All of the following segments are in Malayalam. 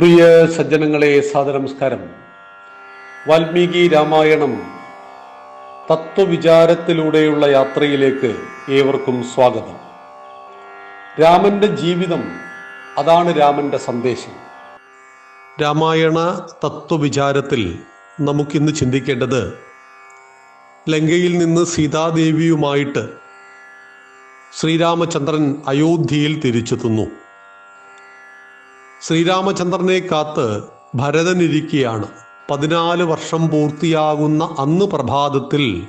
പ്രിയ സജ്ജനങ്ങളെ സാദനമസ്കാരം വാൽമീകി രാമായണം തത്വവിചാരത്തിലൂടെയുള്ള യാത്രയിലേക്ക് ഏവർക്കും സ്വാഗതം. രാമന്റെ ജീവിതം അതാണ് രാമന്റെ സന്ദേശം. രാമായണ തത്വവിചാരത്തിൽ നമുക്കിന്ന് ചിന്തിക്കേണ്ടത് ലങ്കയിൽ നിന്ന് സീതാദേവിയുമായിട്ട് ശ്രീരാമചന്ദ്രൻ അയോധ്യയിൽ തിരിച്ചെത്തുന്നു. ശ്രീരാമചന്ദ്രനെ കാത്ത് ഭരതനിരിക്കുകയാണ് പതിനാല് വർഷം പൂർത്തിയാകുന്ന അന്ന് പ്രഭാതത്തിൽ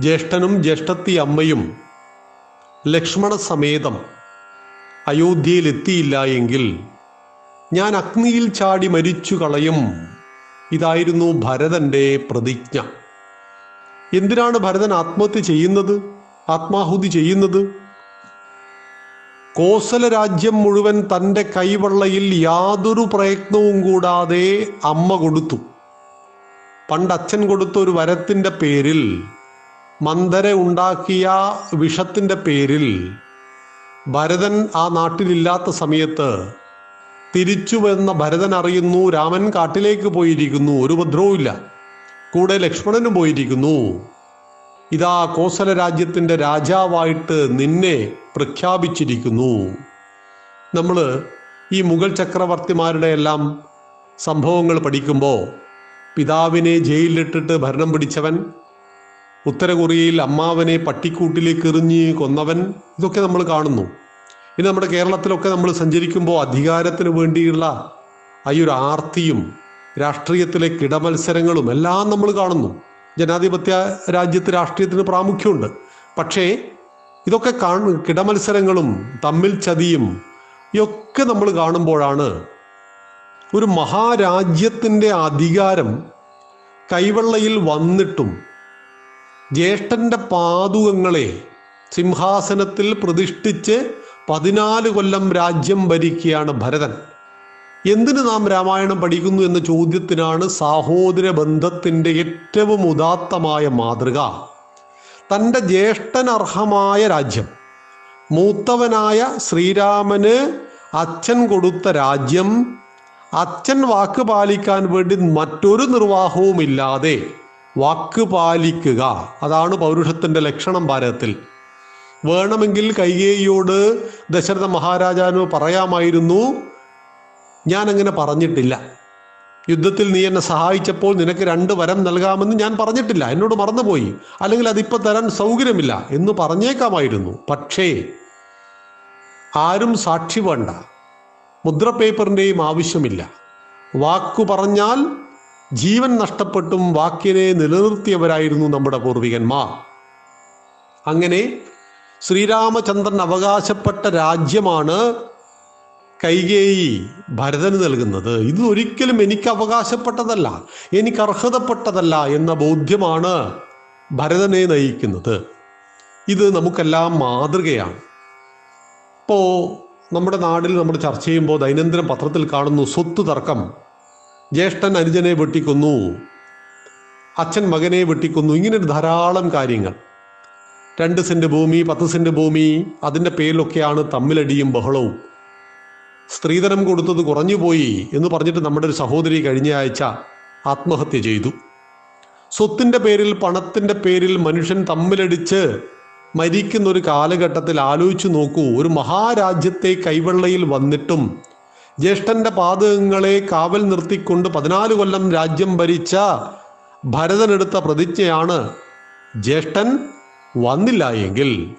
ജ്യേഷ്ഠനും ജ്യേഷ്ഠത്തി അമ്മയും ലക്ഷ്മണ സമേതം അയോധ്യയിൽ എത്തിയില്ല എങ്കിൽ ഞാൻ അഗ്നിയിൽ ചാടി മരിച്ചു കളയും. ഇതായിരുന്നു ഭരതന്റെ പ്രതിജ്ഞ. എന്തിനാണ് ഭരതൻ ആത്മഹത്യ ചെയ്യുന്നത്? ആത്മാഹുതി ചെയ്യുന്നത്? കോസല രാജ്യം മുഴുവൻ തന്റെ കൈവള്ളയിൽ യാതൊരു പ്രയത്നവും കൂടാതെ അമ്മ കൊടുത്തു. പണ്ട് അച്ഛൻ കൊടുത്ത ഒരു വരത്തിന്റെ പേരിൽ മന്ദര ഉണ്ടാക്കിയ വിഷത്തിന്റെ പേരിൽ ഭരതൻ ആ നാട്ടിലില്ലാത്ത സമയത്ത് തിരിച്ചു വന്ന ഭരതൻ അറിയുന്നു രാമൻ കാട്ടിലേക്ക് പോയിരിക്കുന്നു ഒരു ഉപദ്രവമില്ല കൂടെ ലക്ഷ്മണനും പോയിരിക്കുന്നു. ഇതാ കോസല രാജ്യത്തിന്റെ രാജാവായിട്ട് നിന്നെ പ്രഖ്യാപിച്ചിരിക്കുന്നു. നമ്മൾ ഈ മുഗൾ ചക്രവർത്തിമാരുടെ എല്ലാം സംഭവങ്ങൾ പഠിക്കുമ്പോൾ പിതാവിനെ ജയിലിലിട്ടിട്ട് ഭരണം പിടിച്ചവൻ ഉത്തര കൊറിയയിൽ അമ്മാവനെ പട്ടിക്കൂട്ടിലേക്ക് എറിഞ്ഞ് കൊന്നവൻ ഇതൊക്കെ നമ്മൾ കാണുന്നു. ഇനി നമ്മുടെ കേരളത്തിലൊക്കെ നമ്മൾ സഞ്ചരിക്കുമ്പോൾ അധികാരത്തിന് വേണ്ടിയുള്ള ആ ഒരു ആർത്തിയും രാഷ്ട്രീയത്തിലെ കിടമത്സരങ്ങളും എല്ലാം നമ്മൾ കാണുന്നു. ജനാധിപത്യ രാജ്യത്ത് രാഷ്ട്രീയത്തിന് പ്രാമുഖ്യമുണ്ട്. പക്ഷേ ഇതൊക്കെ കാണു കിടമത്സരങ്ങളും തമ്മിൽ ചതിയും ഇതൊക്കെ നമ്മൾ കാണുമ്പോഴാണ് ഒരു മഹാരാജ്യത്തിന്റെ അധികാരം കൈവെള്ളയിൽ വന്നിട്ടും ജ്യേഷ്ഠന്റെ പാതുകങ്ങളെ സിംഹാസനത്തിൽ പ്രതിഷ്ഠിച്ച് പതിനാല് കൊല്ലം രാജ്യം ഭരിക്കുകയാണ് ഭരതൻ. എന്തിന് നാം രാമായണം പഠിക്കുന്നു എന്ന ചോദ്യത്തിനാണ് സഹോദര ബന്ധത്തിന്റെ ഏറ്റവും ഉദാത്തമായ മാതൃക. തന്റെ ജ്യേഷ്ഠനർഹമായ രാജ്യം മൂത്തവനായ ശ്രീരാമന് അച്ഛൻ കൊടുത്ത രാജ്യം അച്ഛൻ വാക്ക് പാലിക്കാൻ വേണ്ടി മറ്റൊരു നിർവാഹവുമില്ലാതെ വാക്ക് പാലിക്കുക. അതാണ് പൗരുഷത്തിന്റെ ലക്ഷണം ഭാരതത്തിൽ. വേണമെങ്കിൽ കൈകേയിയോട് ദശരഥ മഹാരാജാവിന് പറയാമായിരുന്നു ഞാൻ അങ്ങനെ പറഞ്ഞിട്ടില്ല. യുദ്ധത്തിൽ നീ എന്നെ സഹായിച്ചപ്പോൾ നിനക്ക് രണ്ട് വരം നൽകാമെന്ന് ഞാൻ പറഞ്ഞിട്ടില്ല. എന്നോട് മറന്നുപോയി. അല്ലെങ്കിൽ അതിപ്പോൾ തരാൻ സൗകര്യമില്ല എന്ന് പറഞ്ഞേക്കാമായിരുന്നു. പക്ഷേ ആരും സാക്ഷി വേണ്ട. മുദ്ര പേപ്പറിന്റെയും ആവശ്യമില്ല. വാക്കു പറഞ്ഞാൽ ജീവൻ നഷ്ടപ്പെട്ടും വാക്കിനെ നിലനിർത്തിയവരായിരുന്നു നമ്മുടെ പൂർവികന്മാർ. അങ്ങനെ ശ്രീരാമചന്ദ്രൻ അവകാശപ്പെട്ട രാജ്യമാണ് കൈകേയി ഭരതന് നൽകുന്നത്. ഇത് ഒരിക്കലും എനിക്ക് അവകാശപ്പെട്ടതല്ല എനിക്ക് അർഹതപ്പെട്ടതല്ല എന്ന ബോധ്യമാണ് ഭരതനെ നയിക്കുന്നത്. ഇത് നമുക്കെല്ലാം മാതൃകയാണ്. ഇപ്പോൾ നമ്മുടെ നാട്ടിൽ നമ്മൾ ചർച്ച ചെയ്യുമ്പോൾ ദൈനംദിന പത്രത്തിൽ കാണുന്നു സ്വത്ത് തർക്കം. ജ്യേഷ്ഠൻ അനുജനെ വെട്ടിക്കൊന്നു അച്ഛൻ മകനെ വെട്ടിക്കൊന്നു ഇങ്ങനെ ഒരു ധാരാളം കാര്യങ്ങൾ. രണ്ട് സെന്റ് ഭൂമി പത്ത് സെന്റ് ഭൂമി അതിന്റെ പേരിലൊക്കെയാണ് തമ്മിലടിയും ബഹളവും. സ്ത്രീധനം കൊടുത്തത് കുറഞ്ഞുപോയി എന്ന് പറഞ്ഞിട്ട് നമ്മുടെ ഒരു സഹോദരി കഴിഞ്ഞ ആഴ്ച ആത്മഹത്യ ചെയ്തു. സ്വത്തിന്റെ പേരിൽ പണത്തിന്റെ പേരിൽ മനുഷ്യൻ തമ്മിലടിച്ച് മരിക്കുന്ന ഒരു കാലഘട്ടത്തിൽ ആലോചിച്ചു നോക്കൂ. ഒരു മഹാരാജ്യത്തെ കൈവെള്ളയിൽ വന്നിട്ടും ജ്യേഷ്ഠന്റെ പാതകങ്ങളെ കാവൽ നിർത്തിക്കൊണ്ട് പതിനാല് കൊല്ലം രാജ്യം ഭരിച്ച ഭരതനെടുത്ത പ്രതിജ്ഞയാണ് ജ്യേഷ്ഠൻ വന്നില്ല എങ്കിൽ.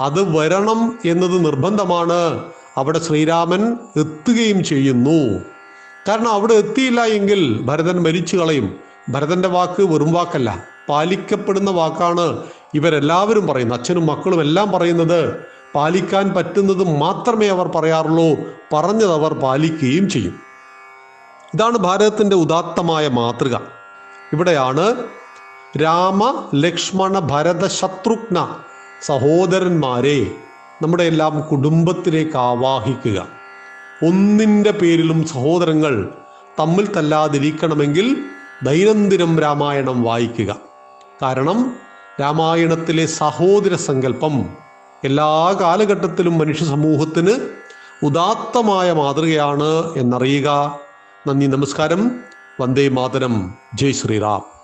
അത് വരണം എന്നത് നിർബന്ധമാണ്. അവിടെ ശ്രീരാമൻ എത്തുകയും ചെയ്യുന്നു. കാരണം അവിടെ എത്തിയില്ല എങ്കിൽ ഭരതൻ മരിച്ചു കളയും. ഭരതന്റെ വാക്ക് വെറും വാക്കല്ല പാലിക്കപ്പെടുന്ന വാക്കാണ് ഇവരെല്ലാവരും പറയുന്നത്. അച്ഛനും മക്കളും എല്ലാം പറയുന്നത് പാലിക്കാൻ പറ്റുന്നത് മാത്രമേ അവർ പറയാറുള്ളൂ പറഞ്ഞത് അവർ പാലിക്കുകയും ചെയ്യും. ഇതാണ് ഭാരതത്തിന്റെ ഉദാത്തമായ മാതൃക. ഇവിടെയാണ് രാമ ലക്ഷ്മണ ഭരത ശത്രുഘ്ന സഹോദരന്മാരെ നമ്മുടെ എല്ലാം കുടുംബത്തിലേക്ക് ആവാഹിക്കുക. ഒന്നിന്റെ പേരിലും സഹോദരങ്ങൾ തമ്മിൽ തല്ലാതിരിക്കണമെങ്കിൽ ദൈനംദിനം രാമായണം വായിക്കുക. കാരണം രാമായണത്തിലെ സഹോദര സങ്കല്പം എല്ലാ കാലഘട്ടത്തിലും മനുഷ്യ സമൂഹത്തിന് ഉദാത്തമായ മാതൃകയാണ് എന്നറിയുക. നന്ദി നമസ്കാരം. വന്ദേ മാതരം. ജയ് ശ്രീറാം.